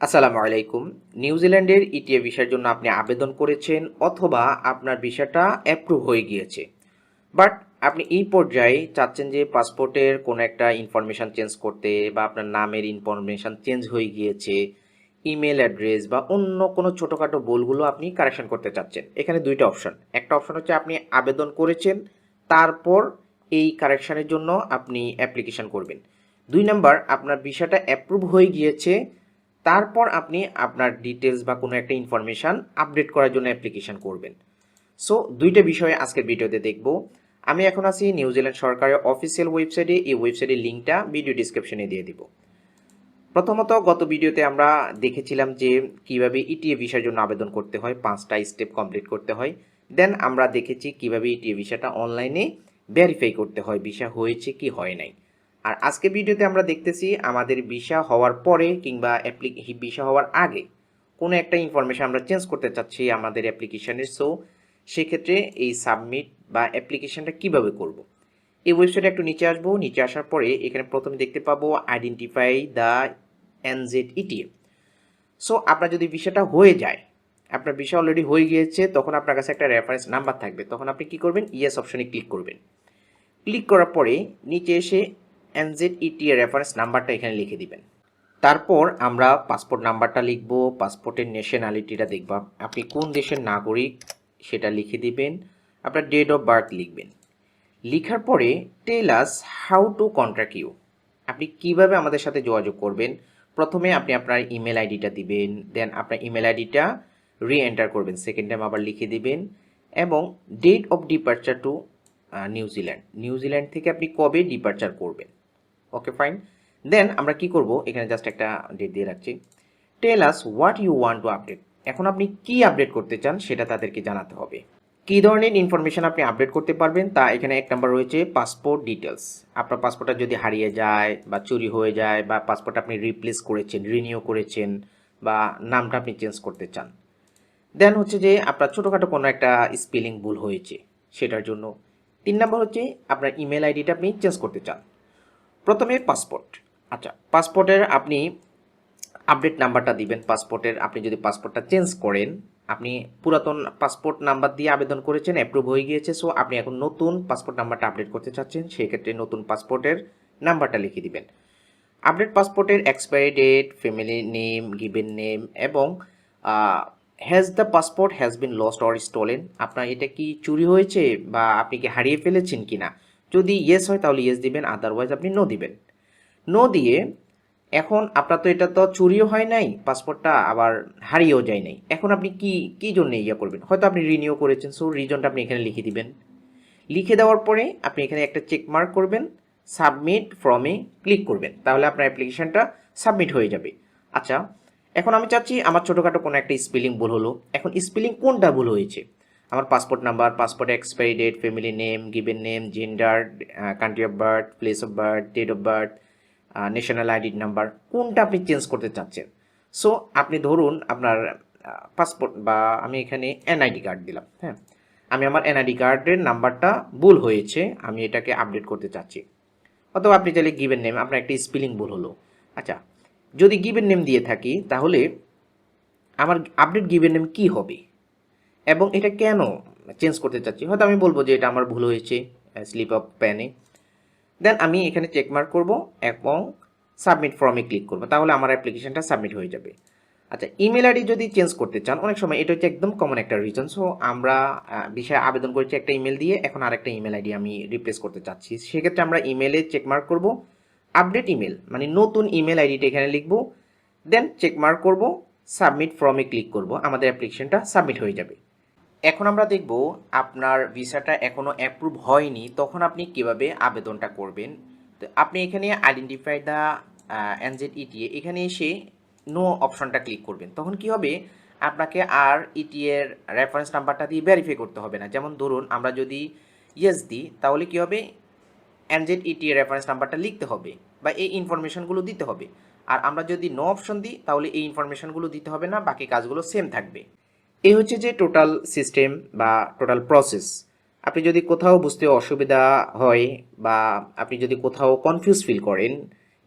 আসসালামু আলাইকুম। নিউজিল্যান্ডের ইটিএ ভিসার জন্য আপনি আবেদন করেছেন অথবা আপনার ভিসাটা অ্যাপ্রুভ হয়ে গিয়েছে। বাট আপনি এই পর্যায়ে চাচ্ছেন যে পাসপোর্টের কোনো একটা ইনফরমেশান চেঞ্জ করতে বা আপনার নামের ইনফরমেশান চেঞ্জ হয়ে গিয়েছে ইমেল অ্যাড্রেস বা অন্য কোনো ছোটোখাটো ভুলগুলো আপনি কারেকশন করতে চাচ্ছেন। এখানে দুইটা অপশন একটা অপশন হচ্ছে আপনি আবেদন করেছেন, তারপর এই কারেকশানের জন্য আপনি অ্যাপ্লিকেশন করবেন। দুই নাম্বার আপনার ভিসাটা অ্যাপ্রুভ হয়ে গিয়েছে তারপর আপনি আপনার ডিটেলস বা কোনো একটা ইনফরমেশান আপডেট করার জন্য অ্যাপ্লিকেশন করবেন। সো দুইটা বিষয়ে আজকের ভিডিওতে দেখব। আমি এখন আছি নিউজিল্যান্ড সরকারের অফিসিয়াল ওয়েবসাইটে এই ওয়েবসাইটের লিঙ্কটা ভিডিও ডিসক্রিপশনে দিয়ে দিব। প্রথমত, গত ভিডিওতে আমরা দেখেছিলাম যে কীভাবে ইটিএ ভিসার জন্য আবেদন করতে হয়, পাঁচটা স্টেপ কমপ্লিট করতে হয়। দেন আমরা দেখেছি কীভাবে ইটিএ ভিসাটা অনলাইনে ভেরিফাই করতে হয়, ভিসা হয়েছে কি হয় নাই। আর আজকে ভিডিওতে আমরা দেখতেছি আমাদের ভিসা হওয়ার পরে কিংবা অ্যাপ্লি ভিসা হওয়ার আগে কোনো একটা ইনফরমেশন আমরা চেঞ্জ করতে চাচ্ছি আমাদের অ্যাপ্লিকেশনের সো সেক্ষেত্রে এই সাবমিট বা অ্যাপ্লিকেশনটা কীভাবে করব। এই ওয়েবসাইটে একটু নিচে আসব। নিচে আসার পরে এখানে প্রথমে দেখতে পাবো identify the NZ ETM so আপনার যদি ভিসাটা হয়ে যায়, আপনার ভিসা অলরেডি হয়ে গিয়েছে, তখন আপনার কাছে একটা রেফারেন্স নাম্বার থাকবে। তখন আপনি কি করবেন? ইয়েস অপশনে ক্লিক করবেন। ক্লিক করার পরে নিচে এসে এনজেড ইটি এর রেফারেন্স নাম্বারটা এখানে লিখে দিবেন। তারপর আমরা পাসপোর্ট নাম্বারটা লিখব পাসপোর্টের ন্যাশনালিটিটা দেখব। আপনি কোন দেশের নাগরিক সেটা লিখে দিবেন, আপনার ডেট অফ বার্থ লিখবেন। লিখার পরে tell us how to contact you আপনি কীভাবে আমাদের সাথে যোগাযোগ করবেন? প্রথমে আপনি আপনার ইমেল আইডিটা দিবেন দেন আপনার ইমেল আইডিটা রি এন্টার করবেন। সেকেন্ড টাইম আবার লিখে দিবেন। এবং date of departure to New Zealand New Zealand থেকে আপনি কবে ডিপার্চার করবেন? ওকে ফাইন দেন আমরা কি করব? এখানে জাস্ট একটা ডেট দিয়ে রাখছি। Tell us what you want to update এখন আপনি কি আপডেট করতে চান সেটা তাদেরকে জানাতে হবে। কী ধরনের ইনফরমেশন আপনি আপডেট করতে পারবেন তা এখানে এক নাম্বার রয়েছে পাসপোর্ট ডিটেলস আপনার পাসপোর্টটা যদি হারিয়ে যায় বা চুরি হয়ে যায় বা পাসপোর্ট আপনি রিপ্লেস করেছেন রিনিউ করেছেন বা নামটা আপনি চেঞ্জ করতে চান। দেন হচ্ছে যে আপনার ছোটোখাটো কোনো একটা স্পেলিং ভুল হয়েছে, সেটার জন্য। তিন নাম্বার হচ্ছে আপনার ইমেল আইডিটা আপনি চেঞ্জ করতে চান। প্রথমে পাসপোর্ট আচ্ছা পাসপোর্টের আপনি আপডেট নাম্বারটা দিবেন। পাসপোর্টের আপনি যদি পাসপোর্টটা চেঞ্জ করেন, আপনি পুরাতন পাসপোর্ট নাম্বার দিয়ে আবেদন করেছেন অ্যাপ্রুভ হয়ে গিয়েছে সো আপনি এখন নতুন পাসপোর্ট নাম্বারটা আপডেট করতে চাচ্ছেন সেই ক্ষেত্রে নতুন পাসপোর্টের নাম্বারটা লিখে দিবেন। আপডেট পাসপোর্টের expiry date family name given name এবং has the passport has been lost or stolen আপনার এটা কি চুরি হয়েছে বা আপনি কি হারিয়ে ফেলেছেন কি না যদি ইয়েস হয়, তাহলে ইয়েস দিবেন আদারওয়াইজ আপনি নো দিবেন। নো দিয়ে এখন আপনার তো এটা তো চুরিও হয় নাই পাসপোর্টটা আবার হারিয়েও যায় নাই। এখন আপনি কি কি জন্য ইয়ে করবেন? হয়তো আপনি রিনিউ করেছেন সো রিজনটা আপনি এখানে লিখে দিবেন। লিখে দেওয়ার পরে আপনি এখানে একটা চেক মার্ক করবেন সাবমিট ফর্মে ক্লিক করবেন। তাহলে আপনার অ্যাপ্লিকেশনটা সাবমিট হয়ে যাবে। আচ্ছা এখন আমি চাচ্ছি আমার ছোটোখাটো কোনো একটা স্পেলিং ভুল হলো। এখন স্পেলিং কোনটা ভুল হয়েছে? আমার passport number passport expiry date family name given name gender country of birth place of birth date of birth national ID number কোনটা আপনি চেঞ্জ করতে চাচ্ছেন? সো আপনি ধরুন আপনার পাসপোর্ট বা আমি এখানে এনআইডি কার্ড দিলাম হ্যাঁ? আমি আমার এনআইডি কার্ডের নাম্বারটা ভুল হয়েছে, আমি এটাকে আপডেট করতে চাচ্ছি। অথবা আপনি চাইলে গিভেন নেম আপনার একটা স্পেলিং ভুল হলো। আচ্ছা যদি গিভেন নেম দিয়ে থাকি, তাহলে আমার আপডেট গিভেন নেম কি হবে? এবং এটা কেন চেঞ্জ করতে চাচ্ছি? হয়তো আমি বলব যে এটা আমার ভুল হয়েছে স্লিপ অফ প্যানে দেন আমি এখানে চেক মার্ক করব এবং সাবমিট ফর্মে ক্লিক করব। তাহলে আমার অ্যাপ্লিকেশনটা সাবমিট হয়ে যাবে। আচ্ছা ইমেল আইডি যদি চেঞ্জ করতে চান, অনেক সময় এটা হচ্ছে একদম কমন একটা রিজন সো আমরা বিষয়ে আবেদন করেছি একটা ইমেল দিয়ে, এখন আরেকটা ইমেল আইডি আমি রিপ্লেস করতে চাচ্ছি। সেক্ষেত্রে আমরা ইমেলে চেক মার্ক করব। আপডেট ইমেল মানে নতুন ইমেল আইডিটা এখানে লিখব। দেন চেক মার্ক করব সাবমিট ফর্মে ক্লিক করব। আমাদের অ্যাপ্লিকেশনটা সাবমিট হয়ে যাবে। এখন আমরা দেখব আপনার ভিসাটা এখনও অ্যাপ্রুভ হয়নি, তখন আপনি কীভাবে আবেদনটা করবেন? তো আপনি এখানে আইডেন্টিফাই দ্য এনজেড ইটিএ এখানে এসে নো অপশনটা ক্লিক করবেন। তখন কি হবে? আপনাকে আর ইটিএর রেফারেন্স নাম্বারটা দিয়ে ভেরিফাই করতে হবে না। যেমন ধরুন, আমরা যদি ইয়েস দিই, তাহলে কি হবে? এনজেড ইটিএর রেফারেন্স নাম্বারটা লিখতে হবে বা এই ইনফরমেশনগুলো দিতে হবে। আর আমরা যদি নো অপশন দিই, তাহলে এই ইনফরমেশনগুলো দিতে হবে না, বাকি কাজগুলো সেম থাকবে। এই হচ্ছে যে টোটাল সিস্টেম বা টোটাল প্রসেস আপনি যদি কোথাও বুঝতে অসুবিধা হয় বা আপনি যদি কোথাও কনফিউজ ফিল করেন,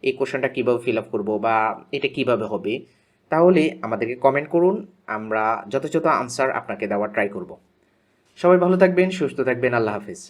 এই কোশ্চেনটা কীভাবে ফিল আপ করব বা এটা কীভাবে হবে, তাহলে আমাদেরকে কমেন্ট করুন, আমরা যথাযথ আনসার আপনাকে দেওয়ার ট্রাই করব। সবাই ভালো থাকবেন, সুস্থ থাকবেন, আল্লাহ হাফিজ।